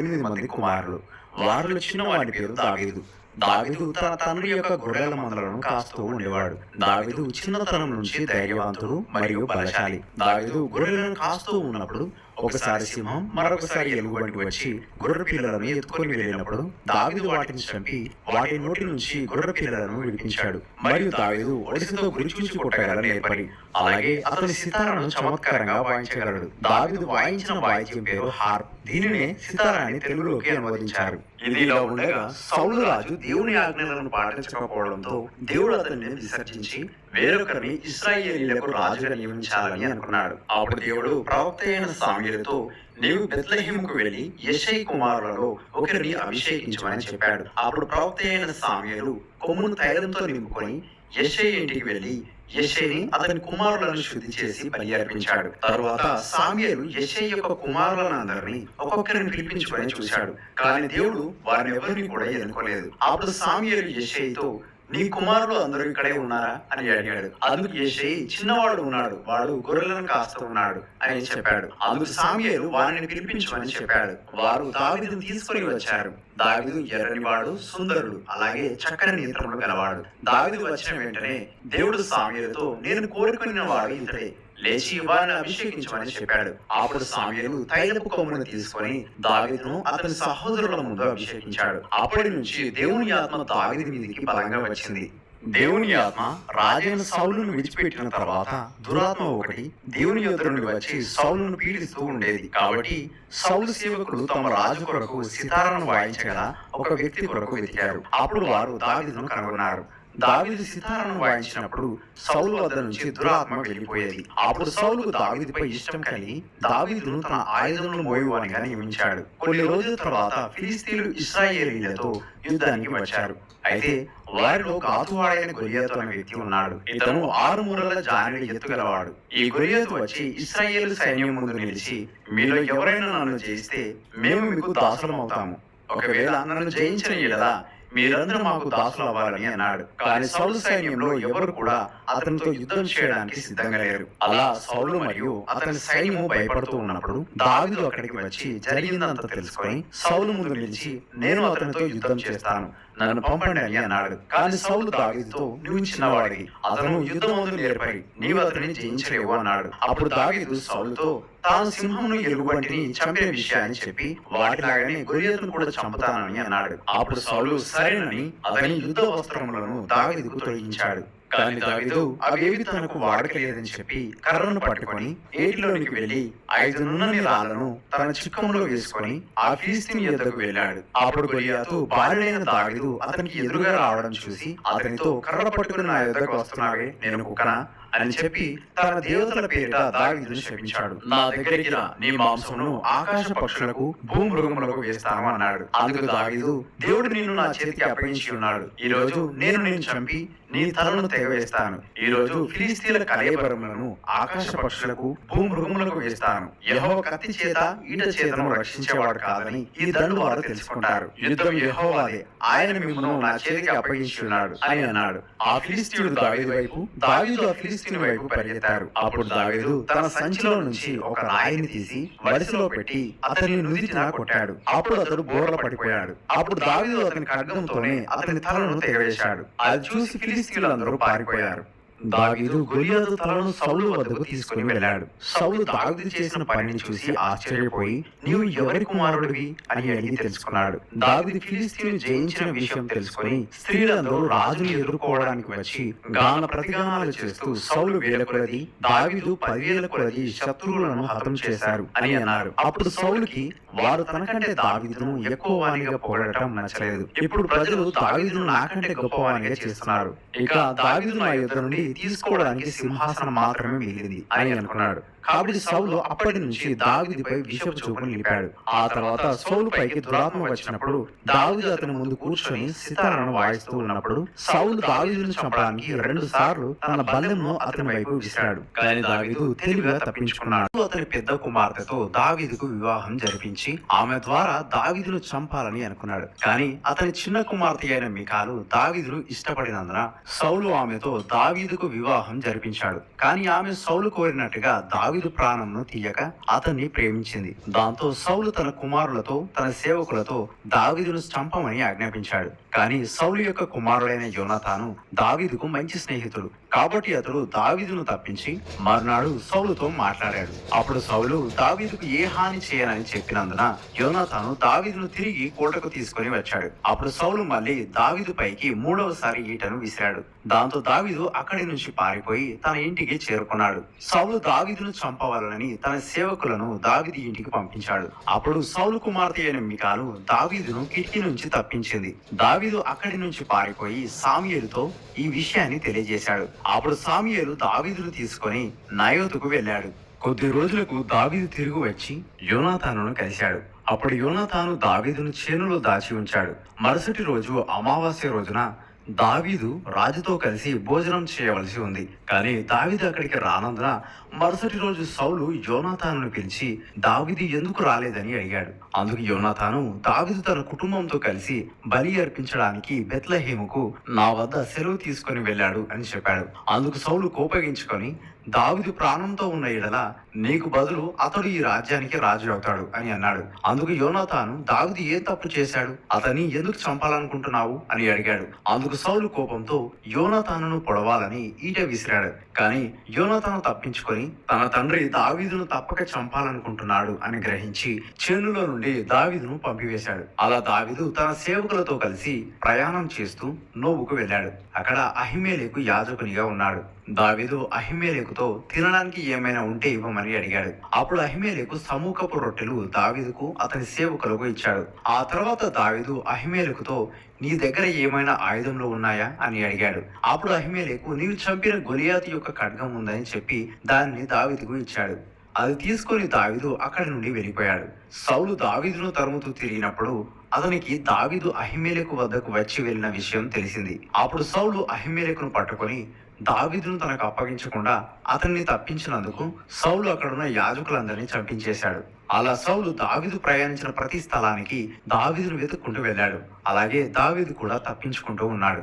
ఎనిమిది మంది కుమారులు. వారిలో చిన్నవాడి పేరు దావీదు. దావీదు. తన తండ్రి యొక్క గొర్రెల మందలను కాస్తూ ఉండేవాడు. దావీదు చిన్నతనం నుంచి ధైర్యవంతుడు మరియు బలశాలి. దావీదు గొర్రెలను కాస్తూ ఉన్నప్పుడు ఒకసారి సింహం మరొకసారి ఎలుగుబంటి వచ్చి గొర్రె పిల్లలను ఎత్తుకొని వెళ్ళినప్పుడు దావీదు వాటిని చంపి వాటి నోటి నుంచి గొర్రె పిల్లలను విడిపించాడు. మరియు దావీదు ఒడిసితో గురిచూచి కొట్టగల నేర్పరి అలాగే అతని సితారాను చమత్కారంగా వాయించగలడు. దావీదు వాయించిన వాయిద్యం పేరు హార్ప్ దీనినే సితారా అని తెలుగులోకి అనువదించారు. ఇది ఇలా ఉండగా సౌలు రాజు దేవుని ఆజ్ఞలను పాటించకపోవడంతో దేవుడు అతన్ని విసర్జించి వేరొకరిని ఇస్రాయేలీలకు రాజుగా నియమించాలని అనుకున్నాడు. అప్పుడు దేవుడు ప్రవక్త అయిన సామ్యులతో నీవు బెత్లహేముకు వెళ్ళి యశై కుమారులలో ఒకరిని అభిషేకించమని చెప్పాడు. అప్పుడు ప్రవక్త అయిన సామ్యులు కొమ్మును తైలంతో నింపుకొని యశై ఇంటికి వెళ్ళి యెషైని అతని కుమారులను శుద్ధి చేసి బలి అర్పించాడు. తరువాత సామ్యులు యెషై యొక్క కుమారులందరినీ ఒక్కొక్కరిని పిలిపించుకొని చూశాడు. కానీ దేవుడు వారిని ఎవరిని కూడా ఎన్నుకోలేదు. అప్పుడు సామ్యులు యెషైతో నీ కుమారులు అందరూ ఇక్కడే ఉన్నారా? అని అడిగాడు. అందుకు యెషై చిన్నవాడు ఉన్నాడు. వాడు గొర్రెలను కాస్తూ ఉన్నాడు అని చెప్పాడు. అందుకు సామ్యులు వారిని పిలిపించమని చెప్పాడు. వారు దావీదును తీసుకొని వచ్చారు. దావీదు ఎర్రనివాడు సుందరుడు. అలాగే చక్కని నేత్రములు గలవాడు. దావీదు వచ్చిన వెంటనే దేవుడు సామ్యులతో నేను కోరుకున్న వాడు ఇతడే. లేచి వారిని అభిషేకించమని చెప్పాడు. అప్పుడు సామ్యులు తైలపు కొమ్మును తీసుకొని దావీదును అతని సహోదరుల ముందు అభిషేకించాడు. అప్పటి నుంచి దేవుని ఆత్మ దావీదు మీదకి బలంగా వచ్చింది. దేవుని ఆత్మ రాజైన సౌలును విడిచిపెట్టిన తర్వాత దురాత్మ ఒకటి దేవుని యొద్ద వచ్చి సౌలును పీడిస్తూ ఉండేది. కాబట్టి సౌలు సేవకులు తమ రాజు కొరకు సితారాను వాయించగల ఒక వ్యక్తి కొరకు వెతికారు. అప్పుడు వారు దావీదును కనుగొన్నారు. దావిది సితారాను వాయించినప్పుడు సౌలు వద్ద నుంచి దురాత్మ వెళ్ళిపోయేది. అప్పుడు సౌలుకు దావిదిపై ఇష్టం కలిగి దావీదును తన ఆయుధంలో మోయువానిగా నియమించాడు. కొన్ని రోజుల తర్వాత ఫిలిస్తీన్లు ఇస్రాయేలీలతో యుద్ధానికి వచ్చారు. అయితే వారిలో కాతువాడైన గొలియాతు అనే వ్యక్తి ఉన్నాడు. ఇతను ఆరు మూరల జానుడి ఎత్తుగలవాడు ఈ గొలియాతు వచ్చి ఇస్రాయేల్ సైన్యం ముందు నిలిచి మీలో ఎవరైనా నన్ను జయిస్తే మేము మీకు దాసులం అవుతాము ఒకవేళ నన్ను జయించిన ఇలా మీరందరూ మాకు దాసులు అవ్వాలని అన్నాడు. కానీ సౌలు సైన్యంలో ఎవరు కూడా అతనితో యుద్ధం చేయడానికి సిద్ధంగా లేరు. అలా సౌలు మరియు అతని సైన్యము భయపడుతూ ఉన్నప్పుడు దావీదు అక్కడికి వచ్చి జరిగిందంతా తెలుసుకొని సౌలు ముందు నిలిచి నేను అతనితో యుద్ధం చేస్తాను. నన్ను పంపండి అని అన్నాడు. కానీ సౌలు దావీదుతో నువ్వు చిన్నవాడివి. అతను యుద్ధమందు ఏర్పడి నీవు అతనిని జయించలేవు అన్నాడు. అప్పుడు దావీదు సౌలుతో తాను సింహమును ఎలుగుబంటిని చంపిన విషయాన్ని చెప్పి వాటిలాగానే గొరియతను కూడా చంపుతానని అన్నాడు. అప్పుడు సౌలు సరేనని అతని యుద్ధ వస్త్రములను దావీదుకు తొలగించాడు కానీ దావీదు అవేవి తనకు వాడకలేదని చెప్పి కర్రను పట్టుకొని ఏటిలోనికి వెళ్ళి ఐదు నున్నని రాళ్ళను తన చిక్కములో వేసుకొని ఆ ఫిలిస్తీన్ యొద్దకు వెళ్ళాడు. అప్పుడు గొలియాతు బాలుడైన దావీదు అతనికి ఎదురుగా రావడం చూసి అతనితో కర్ర పట్టుకుని నా యొద్దకు వస్తున్నావే నేను కుక్కనా? అని చెప్పి తన దేవతల పేరిట దావీదును శపించాడు. నా దగ్గరికి రా నీ మాంసమును ఆకాశ పక్షులకు భూమృగములకు వేస్తాను అన్నాడు. అందుకు దావీదు దేవుడు నిన్ను నా చేతికి అప్పగించి ఉన్నాడు. ఈ రోజు నేను నిన్ను చంపి నీ తలను తెగవేస్తాను ఈ రోజు ఫిలిస్తీన్ల కలేబరములను ఆకాశ పక్షులకు భూమృగములకు వేస్తాను. యెహోవా కత్తి చేత ఈట చేతను రక్షించేవాడు కాదని ఈ దండు వారు తెలుసుకుంటారు. యుద్ధం యెహోవాదే. ఆయన మిమ్మల్ని నా చేతికి అప్పగించి ఉన్నాడు అని అన్నాడు. ఆ ఫిలిస్తీయుడు దావీదు వైపు దావీదు ఆ ఫిలిస్తీన్ వైపు పరిగెత్తారు. అప్పుడు దావీదు తన సంచిలో నుంచి ఒక రాయిని తీసి వడిసెలో పెట్టి అతన్ని నుదిటిన కొట్టాడు. అప్పుడు అతడు బోర్ల పడిపోయాడు. అప్పుడు దావీదు అతని ఖడ్గంతోనే అతని తలను తెగవేశాడు అది చూసి ఫిలిస్తీన్లందరూ పారిపోయారు. దావీదు గొలియాతు తలను సౌలు వద్దకు తీసుకుని వెళ్ళాడు. సౌలు దావీదు చేసిన పనిని చూసి ఆశ్చర్యపోయి నీవు ఎవరి కుమారుడివి? అని అడిగి తెలుసుకున్నాడు. దావీదు ఫిలిస్తీన్ జయించిన విషయం తెలుసుకుని స్త్రీలందరూ రాజును ఎదుర్కోవడానికి వచ్చి గాన ప్రతిగానాలు చేస్తూ సౌలు వేల కొలది దావీదు పదివేల కొలది శత్రువులను హతం చేశారు అని అన్నారు. అప్పుడు సౌలుకి వారు తనకంటే దావీదును ఎక్కువ వానిగా పొగడటం నచ్చలేదు. ఇప్పుడు ప్రజలు దావీదును నాకంటే గొప్పవానిగా చేస్తున్నారు ఇక దావీదు నా యుద్ధ నుండి తీసుకోవడానికి సింహాసనం మాత్రమే మిగిలింది అని అనుకున్నాడు. కాబట్టి సౌలు అప్పటి నుంచి దావీదుపై విషపు చూపును నిలిపాడు ఆ తర్వాత సౌలు పైకి దురాత్మ వచ్చినప్పుడు దావీదు అతని ముందు కూర్చొని సితారాను వాయిస్తూ ఉన్నప్పుడు సౌలు దావీదును చంపడానికి రెండు సార్లు తన బల్లెంను అతని వైపు విసిరాడు. కానీ దావీదు తెలివిగా తప్పించుకున్నాడు. అతని పెద్ద కుమార్తెతో దావీదుకు వివాహం జరిపించి ఆమె ద్వారా దావీదును చంపాలని అనుకున్నాడు. కానీ అతని చిన్న కుమార్తె అయిన మికాలు దావీదును ఇష్టపడినందున సౌలు ఆమెతో దావీదుకు వివాహం జరిపించాడు. కానీ ఆమె సౌలు కోరినట్టుగా దావీదు దావీదు ప్రాణంను తీయక అతన్ని ప్రేమించింది. దాంతో సౌలు తన కుమారులతో తన సేవకులతో దావీదును స్తంభమని ఆజ్ఞాపించాడు. కానీ సౌలు యొక్క కుమారుడైన యోనతాను దావీదుకు మంచి స్నేహితుడు. కాబట్టి అతడు దావీదును తప్పించి మర్నాడు సౌలుతో మాట్లాడాడు. అప్పుడు సౌలు దావీదుకు ఏ హాని చేయనని చెప్పినందున యోనాతాను దావీదును తిరిగి కోటకు తీసుకొని వచ్చాడు. అప్పుడు సౌలు మళ్ళీ దావీదు పైకి మూడవసారి ఈటను విసిరాడు. దాంతో దావీదు అక్కడి నుంచి పారిపోయి తన ఇంటికి చేరుకున్నాడు. సౌలు దావీదును చంపవాలని తన సేవకులను దావీదు ఇంటికి పంపించాడు. అప్పుడు సౌలు కుమార్తె అయిన మికాలు దావీదును కిటికీ నుంచి తప్పించింది. దావీదు అక్కడి నుంచి పారిపోయి సామియేలుతో ఈ విషయాన్ని తెలియజేశాడు. అప్పుడు సామ్యులు దావీదును తీసుకొని నయోతుకు వెళ్ళాడు. కొద్ది రోజులకు దావీదు తిరిగి వచ్చి యోనాతానును కలిశాడు. అప్పుడు యోనాతాను దావీదును చేనులో దాచి ఉంచాడు. మరుసటి రోజు అమావాస్య రోజున దావీదు రాజుతో కలిసి భోజనం చేయవలసి ఉంది. కానీ దావీదు అక్కడికి రానందున మరుసటి రోజు సౌలు యోనాథాను పిలిచి దావీదు ఎందుకు రాలేదని అడిగాడు. అందుకు యోనాథాను దావీదు తన కుటుంబంతో కలిసి బలి అర్పించడానికి బెత్లహేముకు నా వద్ద సెలవు తీసుకొని వెళ్ళాడు అని చెప్పాడు. అందుకు సౌలు కోపగించుకొని దావిదు ప్రాణంతో ఉన్న ఎడల నీకు బదులు అతడు ఈ రాజ్యానికి రాజు అవుతాడు అని అన్నాడు. అందుకు యోనాతాను దావిదు ఏ తప్పు చేశాడు? అతని ఎందుకు చంపాలనుకుంటున్నావు? అని అడిగాడు. అందుకు సౌలు కోపంతో యోనాతానును పొడవాలని ఈట విసిరాడు. కానీ యోనాతాను తప్పించుకొని తన తండ్రి దావీదును తప్పక చంపాలనుకుంటున్నాడు అని గ్రహించి చేనులో నుండి దావీదును పంపివేశాడు. అలా దావీదు తన సేవకులతో కలిసి ప్రయాణం చేస్తూ నోవుకు వెళ్ళాడు. అక్కడ అహిమేలేకు యాజకునిగా ఉన్నాడు. దావీదు అహిమేలేకుతో తినడానికి ఏమైనా ఉంటే ఇవ్వమని అడిగాడు. అప్పుడు అహిమేలేకు సమూకపు రొట్టెలు దావీదుకు అతని సేవకులకు ఇచ్చాడు. ఆ తర్వాత దావీదు అహిమేలేకుతో నీ దగ్గర ఏమైనా ఆయుధంలో ఉన్నాయా? అని అడిగాడు. అప్పుడు అహిమేలేకు నీవు చంపిన గొలియాతి యొక్క ఖడ్గం ఉందని చెప్పి దానిని దావీదుకు ఇచ్చాడు. అది తీసుకొని దావీదు అక్కడి నుండి వెళ్ళిపోయాడు. సౌలు దావీదును తరుముతూ తిరిగినప్పుడు అతనికి దావీదు అహిమేలకు వద్దకు వచ్చి వెళ్ళిన విషయం తెలిసింది. అప్పుడు సౌలు అహిమేలకును పట్టుకొని దావీదును తనకు అప్పగించకుండా అతన్ని తప్పించినందుకు సౌలు అక్కడున్న యాజకులందరినీ చంపించేశాడు. అలా సౌలు దావీదు ప్రయాణించిన ప్రతి స్థలానికి దావీదును వెతుక్కుంటూ వెళ్ళాడు. అలాగే దావీదు కూడా తప్పించుకుంటూ ఉన్నాడు.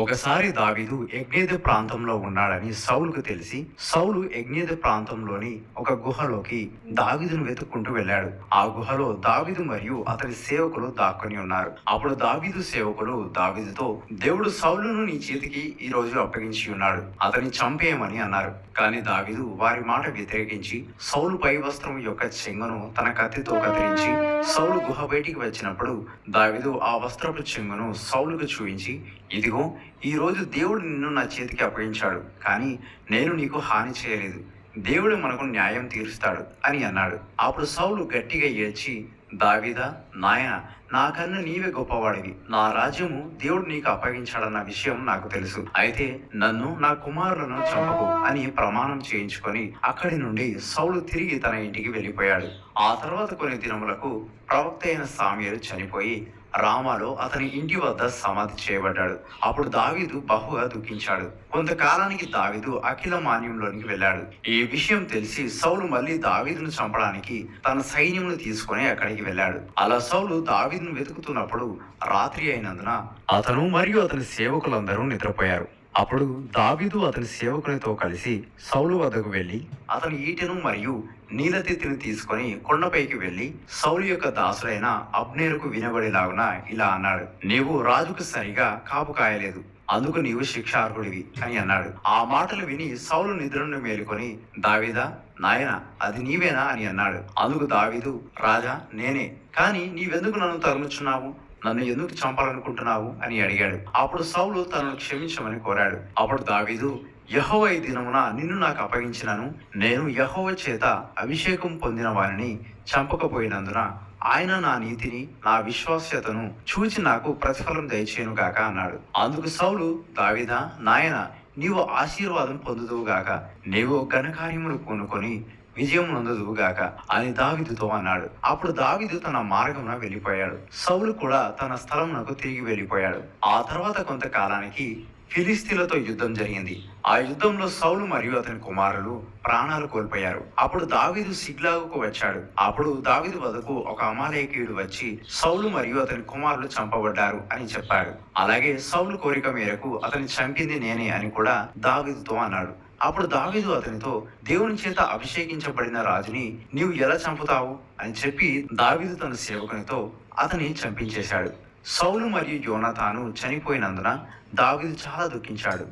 ఒకసారి దావీదు యజ్ఞేద ప్రాంతంలో ఉన్నాడని సౌలుకు తెలిసి సౌలు యజ్ఞేద ప్రాంతంలోని ఒక గుహలోకి దావీదును వెతుక్కుంటూ వెళ్ళాడు. ఆ గుహలో దావీదు మరియు అతని సేవకులు దాక్కుని ఉన్నారు. అప్పుడు దావీదు సేవకులు దావీదుతో దేవుడు సౌలును నీ చేతికి ఈ రోజు అప్పగించి ఉన్నాడు. అతని చంపేయమని అన్నారు. కానీ దావీదు వారి మాట వ్యతిరేకించి సౌలు పై వస్త్రం యొక్క చెంగును తన కత్తితో కత్తిరించి సౌలు గుహ బయటికి వచ్చినప్పుడు దావీదు ఆ వస్త్రపు చెంగును సౌలుకు చూపించి ఇదిగో ఈ రోజు దేవుడు నిన్ను నా చేతికి అప్పగించాడు కానీ నేను నీకు హాని చేయలేదు. దేవుడు మనకు న్యాయం తీరుస్తాడు అని అన్నాడు. అప్పుడు సౌలు గట్టిగా ఏడ్చి దావిదా నాయన నాకన్నా నీవే గొప్పవాడివి. నా రాజ్యము దేవుడు నీకు అప్పగించాడన్న విషయం నాకు తెలుసు. అయితే నన్ను నా కుమారులను చంపకు అని ప్రమాణం చేయించుకొని అక్కడి నుండి సౌలు తిరిగి తన ఇంటికి వెళ్ళిపోయాడు. ఆ తర్వాత కొన్ని దినములకు ప్రవక్త అయిన సామ్యులు చనిపోయి రామాలో అతని ఇంటి వద్ద సమాధి చేయబడ్డాడు. అప్పుడు దావీదు బహుగా దుఃఖించాడు. కొంతకాలానికి దావీదు అఖిల మాన్యంలోనికి వెళ్ళాడు. ఈ విషయం తెలిసి సౌలు మళ్ళీ దావీదును చంపడానికి తన సైన్యమును తీసుకొని అక్కడికి వెళ్ళాడు. అలా సౌలు దావీదును వెతుకుతున్నప్పుడు రాత్రి అయినందున అతను మరియు అతని సేవకులందరూ నిద్రపోయారు. అప్పుడు దావీదు అతని సేవకులతో కలిసి సౌలు వద్దకు వెళ్ళి అతని ఈటెను మరియు నీలతిత్తిని తీసుకొని కొండపైకి వెళ్ళి సౌలు యొక్క దాసుడైన అబ్నేరుకు వినబడేలాగున ఇలా అన్నాడు నీవు రాజుకు సరిగా కాపు కాయలేదు అందుకు నీవు శిక్షార్హుడివి అని అన్నాడు. ఆ మాటలు విని సౌలు నిద్రను మేలుకొని దావీదా నాయన అది నీవేనా అని అన్నాడు. అందుకు దావీదు రాజా నేనే కానీ నీవెందుకు నన్ను తరుముచున్నావు? నన్ను ఎందుకు చంపాలనుకుంటున్నావు అని అడిగాడు. అప్పుడు సౌలు తనను క్షమించమని కోరాడు. అప్పుడు దావీదు యహోవ ఈ దినమున నిన్ను నాకు అప్పగించినను. నేను యహోవ చేత అభిషేకం పొందిన వారిని చంపకపోయినందున ఆయన నా నీతిని నా విశ్వాస్యతను చూచి నాకు ప్రతిఫలం దయచేయను గాక అన్నాడు. అందుకు సౌలు దావిదా నాయన నీవు ఆశీర్వాదం పొందుదువుగాక నీవు ఘనకార్యములు కొనుకొని విజయం నందదువుగాక అని దావిదుతో అన్నాడు. అప్పుడు దావీదు తన మార్గమున వెళ్ళిపోయాడు. సౌలు కూడా తన స్థలమునకు తిరిగి వెళ్ళిపోయాడు. ఆ తర్వాత కొంతకాలానికి ఫిలిస్తీన్లతో యుద్ధం జరిగింది. ఆ యుద్ధంలో సౌలు మరియు అతని కుమారులు ప్రాణాలు కోల్పోయారు. అప్పుడు దావీదు సిగ్లాగుకు వచ్చాడు. అప్పుడు దావీదు వద్దకు ఒక అమాలేకీయుడు వచ్చి సౌలు మరియు అతని కుమారులు చంపబడ్డారు అని చెప్పాడు. అలాగే సౌలు కోరిక మేరకు అతని చంపింది నేనే అని కూడా దావీదుతో అన్నాడు. అప్పుడు దావీదు అతనితో దేవుని చేత అభిషేకించబడిన రాజుని నీవు ఎలా చంపుతావు అని చెప్పి దావీదు తన సేవకునితో అతని చంపించేశాడు సౌలు మరియు యోనాతాను చనిపోయినందున దావీదు చాలా దుఃఖించాడు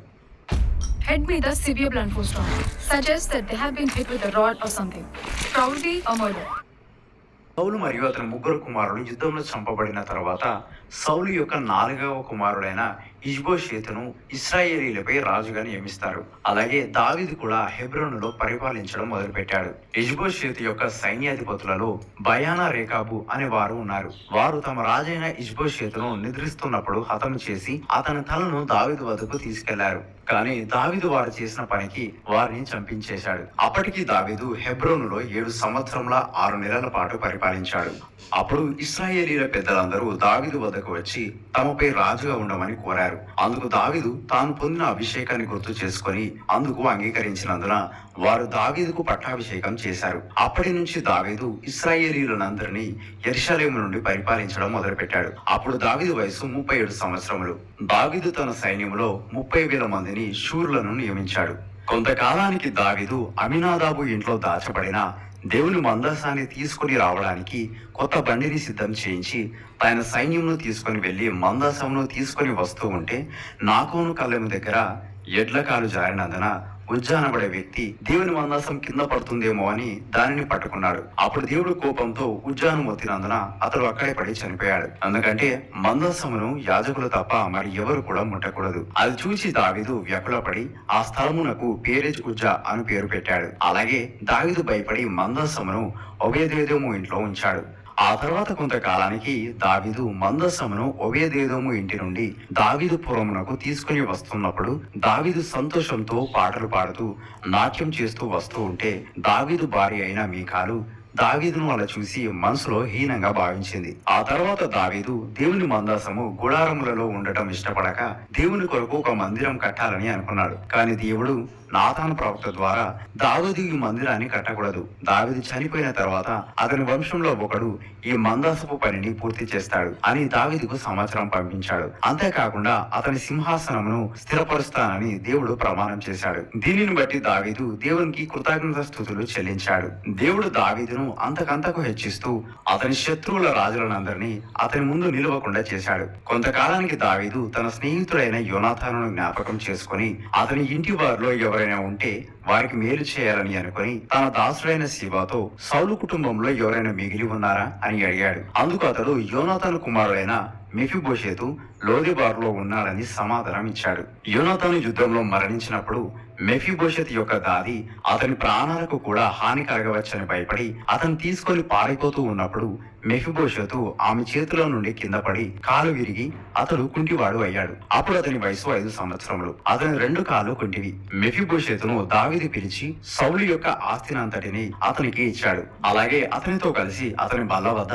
Head severe blunt force trauma. Suggests that they have been hit with a rod or something. Probably a murder. సౌలు మరియు అతని ముగ్గురు కుమారులు యుద్ధంలో చంపబడిన తర్వాత సౌలు యొక్క నాలుగవ కుమారుడైన ఇజ్బోషేతును ఇస్రాయేలీలపై రాజుగా నియమిస్తారు. అలాగే దావీదు కూడా హెబ్రోనులో పరిపాలించడం మొదలుపెట్టాడు. ఇజ్బోషేత్ యొక్క సైన్యాధిపతులలో బయానా రేకాబు అనే వారు ఉన్నారు. వారు తమ రాజైన ఇజ్బోషేతును నిద్రిస్తున్నప్పుడు హతం చేసి అతని తలను దావిదు వద్దకు తీసుకెళ్ళారు. కానీ దావిదు వారు చేసిన పనికి వారిని చంపించేశాడు. అప్పటికి దావిదు హెబ్రోనులో ఏడు సంవత్సరముల ఆరు నెలల పాటు పరిపాలించాడు. అప్పుడు ఇస్రాయేలీల పెద్దలందరూ దావిదు వద్దకు వచ్చి తమపై రాజుగా ఉండమని కోరారు. అందుకు దావీదు తాను పొందిన అభిషేకాన్ని గుర్తు చేసుకొని అందుకు అంగీకరించినందున వారు దావీదుకు పట్టాభిషేకం చేశారు. అప్పటి నుంచి దావీదు ఇస్రాయేలీలందరినీ ఎర్షలేము నుండి పరిపాలించడం మొదలుపెట్టాడు. అప్పుడు దావీదు వయసు ముప్పై ఏడు సంవత్సరములు. దావీదు తన సైన్యంలో ముప్పై వేల మందిని శూరులను నియమించాడు. కొంతకాలానికి దావీదు అమినాదాబు ఇంట్లో దాచబడిన దేవుని మందసాన్ని తీసుకుని రావడానికి కొత్త బండిని సిద్ధం చేయించి ఆయన సైన్యంను తీసుకొని వెళ్ళి మందసమును తీసుకొని వస్తూ ఉంటే నాకోను కళ్ళెము దగ్గర ఎడ్ల కాలు జారినందున ఉజ్జానబడే వ్యక్తి దేవుని మందాసం కింద పడుతుందేమో అని దానిని పట్టుకున్నాడు. అప్పుడు దేవుడు కోపంతో ఉజ్జాను మొత్తినందున అతడు అక్కడే పడి చనిపోయాడు. ఎందుకంటే మందసమును యాజకులు తప్ప మరి ఎవరు కూడా ముట్టకూడదు. అది చూసి దావిదు వ్యకులపడి ఆ స్థలమునకు పేరేజ్ ఉజ్జా అని పేరు పెట్టాడు. అలాగే దావిదు భయపడి మందసమును ఒబేదేదోము ఇంట్లో ఉంచాడు. ఆ తర్వాత కొంతకాలానికి దావిదు మందసమును ఒబేదేదోము ఇంటి నుండి దావిదు పురమునకు తీసుకుని వస్తున్నప్పుడు దావిదు సంతోషంతో పాటలు పాడుతూ నాట్యం చేస్తూ వస్తూ ఉంటే దావిదు భార్య అయిన మీకాలు దావీదును అలా చూసి మనసులో హీనంగా భావించింది. ఆ తర్వాత దావీదు దేవుని మందాసము గుడారములలో ఉండటం ఇష్టపడక దేవుని కొరకు ఒక మందిరం కట్టాలని అనుకున్నాడు. కానీ దేవుడు నాతాను ప్రవక్త ద్వారా దావీదు ఈ మందిరాన్ని కట్టకూడదు. దావీదు చనిపోయిన తర్వాత అతని వంశంలో ఒకడు ఈ మందాసపు పనిని పూర్తి చేస్తాడు అని దావీదుకు సమాచారం పంపించాడు. అంతేకాకుండా అతని సింహాసనమును స్థిరపరుస్తానని దేవుడు ప్రమాణం చేశాడు. దీనిని బట్టి దావీదు దేవునికి కృతజ్ఞత స్థుతులు చెల్లించాడు. దేవుడు దావీదును అంతకంతకు హెచ్చిస్తూ అతని శత్రువుల రాజులనందరినీ అతని ముందు నిలవకుండా చేశాడు. కొంతకాలానికి దావీదు తన స్నేహితుడైన యోనాథాను జ్ఞాపకం చేసుకుని అతని ఇంటి వారిలో ఎవరైనా ఉంటే వారికి మేలు చేయాలని అనుకుని తన దాసుడైన శివాతో సౌలు కుటుంబంలో ఎవరైనా మిగిలి ఉన్నారా అని అడిగాడు. అందుకు అతడు యోనాథన్ కుమారుడైన మెఫిబోషేతు లోదిబార్లో ఉన్నాడని సమాధానం ఇచ్చాడు. యోనాథాను యుద్ధంలో మరణించినప్పుడు మెఫిబోషత్ యొక్క దాది అతని ప్రాణాలకు కూడా హాని కలగవచ్చని భయపడి అతను తీసుకొని పారిపోతూ ఉన్నప్పుడు మెఫిబోషతు ఆమె చేతిలో నుండి కింద పడి కాలు విరిగి అతడు కుంటివాడు అయ్యాడు. అప్పుడు అతని వయసు ఐదు సంవత్సరములు. అతని రెండు కాళ్ళు కుంటివి. మెఫిబోషతును దావిది పిలిచి సౌలు యొక్క ఆస్తినంతటిని అతనికి ఇచ్చాడు. అలాగే అతనితో కలిసి అతని బల్ల వద్ద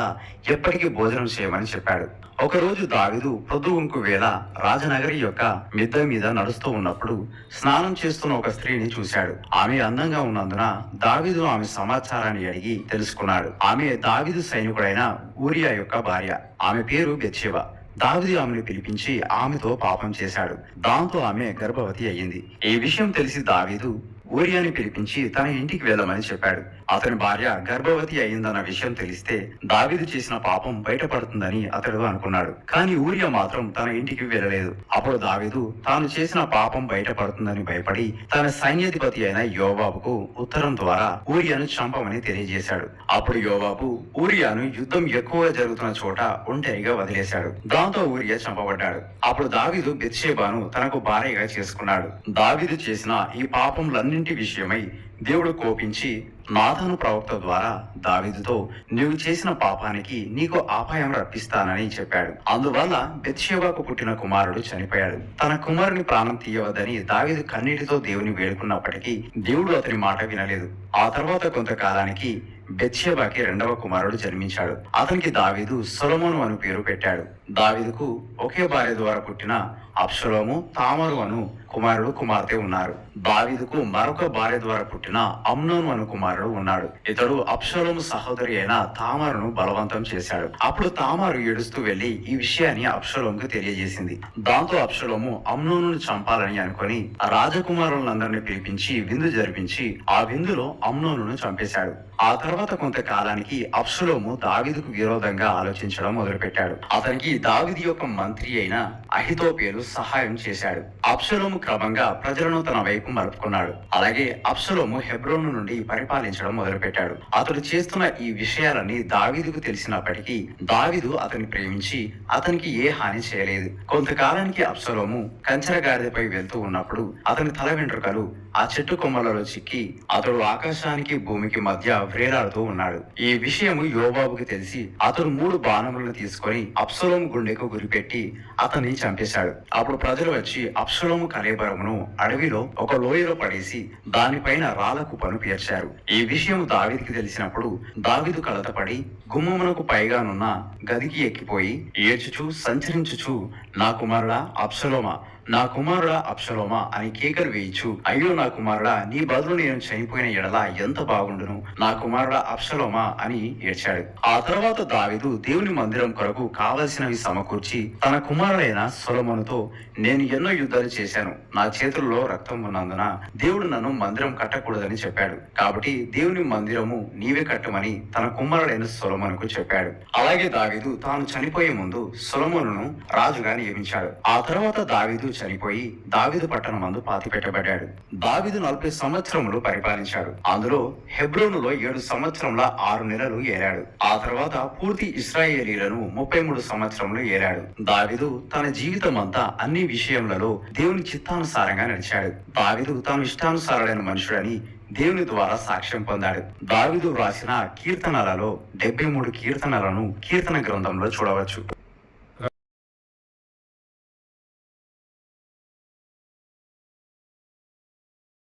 ఎప్పటికీ భోజనం చేయమని చెప్పాడు. ఒక రోజు దావిదు పొద్దుగుంకు వేళ రాజనగరి యొక్క మిద్ద మీద నడుస్తూ ఉన్నప్పుడు స్నానం చేస్తున్న ఒక స్త్రీని చూశాడు. ఆమె అందంగా ఉన్నందున దావిదు ఆమె సమాచారాన్ని అడిగి తెలుసుకున్నాడు. ఆమె దావిదు సైనికుడైన ఊరియా యొక్క భార్య. ఆమె పేరు బెత్షెబ దావిది ఆమెను పిలిపించి ఆమెతో పాపం చేశాడు. దాంతో ఆమె గర్భవతి అయ్యింది. ఈ విషయం తెలిసి దావీదు ఊరియాని పిలిపించి తన ఇంటికి వెళ్ళమని చెప్పాడు. అతని భార్య గర్భవతి అయిందన్న విషయం తెలిస్తే దావిదు చేసిన పాపం బయటపడుతుందని అతడు అనుకున్నాడు. కానీ ఊరియా మాత్రం తన ఇంటికి వెళ్ళలేదు. అప్పుడు దావిదు తాను చేసిన పాపం బయటపడుతుందని భయపడి తన సైన్యాధిపతి అయిన యోబాబుకు ఉత్తరం ద్వారా ఊరియాను చంపమని తెలియజేశాడు. అప్పుడు యోబాబు ఊరియాను యుద్ధం ఎక్కువగా జరుగుతున్న చోట ఒంటరిగా వదిలేశాడు. దాంతో ఊరియా చంపబడ్డాడు. అప్పుడు దావిదు బెత్షేబాను తనకు భార్యగా చేసుకున్నాడు. దావిదు చేసిన ఈ పాపంలన్నింటి విషయమై దేవుడు కోపించి నాథను ప్రవక్త ద్వారా దావీదుతో నీవు చేసిన పాపానికి నీకు ఆపాయం రప్పిస్తానని చెప్పాడు. అందువల్ల బెత్షేబాకు పుట్టిన కుమారుడు చనిపోయాడు. తన కుమారుని ప్రాణం తీయవద్దని దావీదు కన్నీటితో దేవుని వేడుకున్నప్పటికీ దేవుడు అతని మాట వినలేదు. ఆ తర్వాత కొంతకాలానికి బెత్షేబాకి రెండవ కుమారుడు జన్మించాడు. అతనికి దావీదు సొలమోను అను పేరు పెట్టాడు. దావీదుకు ఒకే భార్య ద్వారా పుట్టిన అప్సలోము తామరు అను కుమారుడు కుమార్తె ఉన్నారు. దావీదుకు మరొక భార్య ద్వారా పుట్టిన అమ్నోను అను కుమారుడు ఉన్నాడు. ఇతడు అప్సలోము సహోదరి అయిన తామరును బలవంతం చేశాడు. అప్పుడు తామరు ఏడుస్తూ వెళ్ళి ఈ విషయాన్ని అప్సలోముకు తెలియజేసింది. దాంతో అప్సలోము అమ్నోను చంపాలని అనుకొని రాజకుమారులందరినీ పిలిపించి విందు జరిపించి ఆ విందులో అమ్నోను చంపేశాడు. ఆ తర్వాత కొంతకాలానికి అప్షలోము దావిదుకు విరోధంగా ఆలోచించడం మొదలుపెట్టాడు. అతనికి దావిది యొక్క మంత్రి అయిన అహితోపేలు సహాయం చేశాడు. అప్సలోము క్రమంగా ప్రజలను తన వైపు మలుపుకున్నాడు. అలాగే అప్సలోము హెబ్రోను నుండి పరిపాలించడం మొదలుపెట్టాడు. అతడు చేస్తున్న ఈ విషయాలన్నీ దావీదుకు తెలిసినప్పటికీ దావీదు అతన్ని ప్రేమించి అతనికి ఏ హాని చేయలేదు. కొంతకాలానికి అప్షలోము కంచరగాడిదపై వెళ్తూ ఉన్నప్పుడు అతని తల వెంట్రుకలు ఆ చెట్టు కొమ్మలలో చిక్కి అతడు ఆకాశానికి భూమికి మధ్య వ్రేలాడుతూ ఉన్నాడు. ఈ విషయము యోబాబుకి తెలిసి అతడు మూడు బాణములను తీసుకొని అప్సలోము గుండెకు గురిపెట్టి అతన్ని చంపేశాడు. అప్పుడు ప్రజలు వచ్చి అప్సలోము కలేబరమును అడవిలో ఒక లోయలో పడేసి దానిపైన రాళ్ళ పను పేర్చారు. ఈ విషయం దావిదికి తెలిసినప్పుడు దావిదు కలతపడి గుమ్మమునకు పైగానున్న గదికి ఎక్కిపోయి ఏడ్చుచు సంచరించుచు నా కుమారుడా అప్సలోమా నా కుమారుడా అప్సలోమా అని కేకలు వేయించు. అయ్యో నా కుమారుడా నీ బదులు నేను చనిపోయిన ఎడల ఎంత బాగుండును? నా కుమారుడా అప్సలోమా అని ఏడ్చాడు. ఆ తర్వాత దావిదు దేవుని మందిరం కొరకు కావలసినవి సమకూర్చి తన కుమారుడైన సొలమనుతో నేను ఎన్నో యుద్ధాలు చేశాను. నా చేతుల్లో రక్తం ఉన్నందున దేవుడు నన్ను మందిరం కట్టకూడదని చెప్పాడు. కాబట్టి దేవుని మందిరము నీవే కట్టమని తన కుమారుడైన సొలమనుకు చెప్పాడు. అలాగే దావీదు తాను చనిపోయే ముందు సొలొమోనును రాజుగా నియమించాడు. ఆ తర్వాత దావీదు చనిపోయి దావిదు పట్టణం మందు పాతి పెట్టబడ్డాడు. నలభై సంవత్సరములు పరిపాలించాడు. అందులో హెబ్రోనులో ఏడు సంవత్సరముల ఆరు నెలలు ఏరాడు. ఆ తర్వాత పూర్తి ఇస్రాయేలీలను ముప్పై మూడు సంవత్సరములు ఏరాడు. దావిదు తన జీవితం అంతా అన్ని విషయములలో దేవుని చిత్తానుసారంగా నడిచాడు. దావిదు తాను ఇష్టానుసారుడైన మనుషుడని దేవుని ద్వారా సాక్ష్యం పొందాడు. దావిదు వ్రాసిన కీర్తనలలో డెబ్బై మూడు కీర్తనలను కీర్తన గ్రంథంలో చూడవచ్చు.